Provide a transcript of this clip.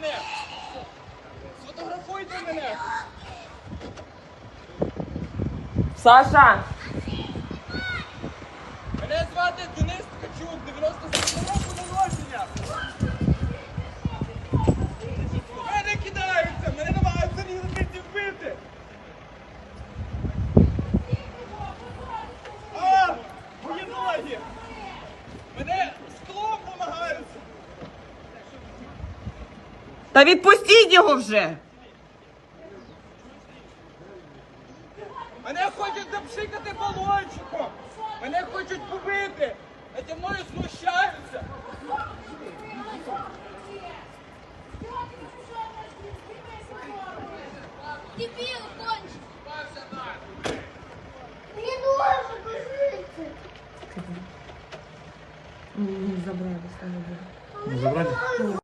мене! Сфотографуйте мене! Саша! Мене звати Денис Ткачук, 97 Та відпустіть його вже! Мене хочуть запшикати балончиком. Мене хочуть побити. Наді мною знущаються. Дебил, кончик! Не должен жить! Забрали, Забрали?